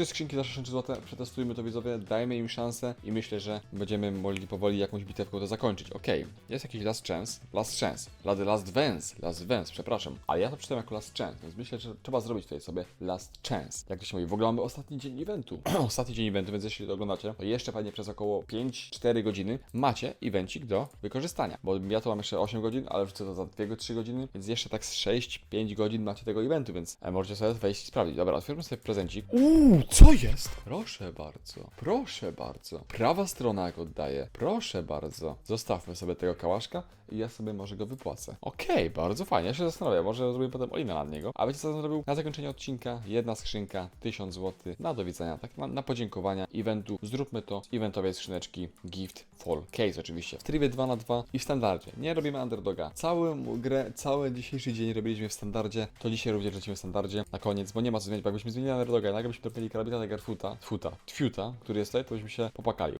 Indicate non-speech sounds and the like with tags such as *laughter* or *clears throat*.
trzy skrzynki za 60 zł, przetestujmy to widzowie, dajmy im szansę i myślę, że będziemy mogli powoli jakąś bitewką to zakończyć. Okej, jest jakiś last chance, last chance, lady last vance, last vance, przepraszam, ale ja to czytam jako last chance, więc myślę, że trzeba zrobić tutaj sobie last chance. Jak to się mówi, w ogóle mamy ostatni dzień eventu, *clears throat* ostatni dzień eventu, więc jeśli to oglądacie, to jeszcze pewnie przez około 5-4 godziny macie evencik do wykorzystania, bo ja to mam jeszcze 8 godzin, ale wrzucę to za 2-3 godziny, więc jeszcze tak z 6-5 godzin macie tego eventu, więc e, możecie sobie wejść i sprawdzić. Dobra, otwórzmy sobie prezencik. Uuu, co jest? Proszę bardzo, proszę bardzo. Prawa strona jak oddaje. Proszę bardzo. Zostawmy sobie tego kałaszka i ja sobie może go wypłacę. Okej, bardzo fajnie. Ja się zastanawiam, może zrobię potem olinę nad niego. A wiecie co zrobił? Na zakończenie odcinka jedna skrzynka, 1000 zł. Na do widzenia, tak na, na podziękowania eventu. Zróbmy to z eventowej skrzyneczki Gift Fall Case oczywiście. W trybie 2 na 2 i w standardzie. Nie robimy underdoga. Całą grę, cały dzisiejszy dzień robiliśmy w standardzie. To dzisiaj również lecimy w standardzie. Na koniec, bo nie ma co zmieniać, bo jakbyśmy zmienili underdoga, nagle byśmy trafili karabina Tigerfuta, futa, tfiuta, który jest tutaj, to byśmy się popakali.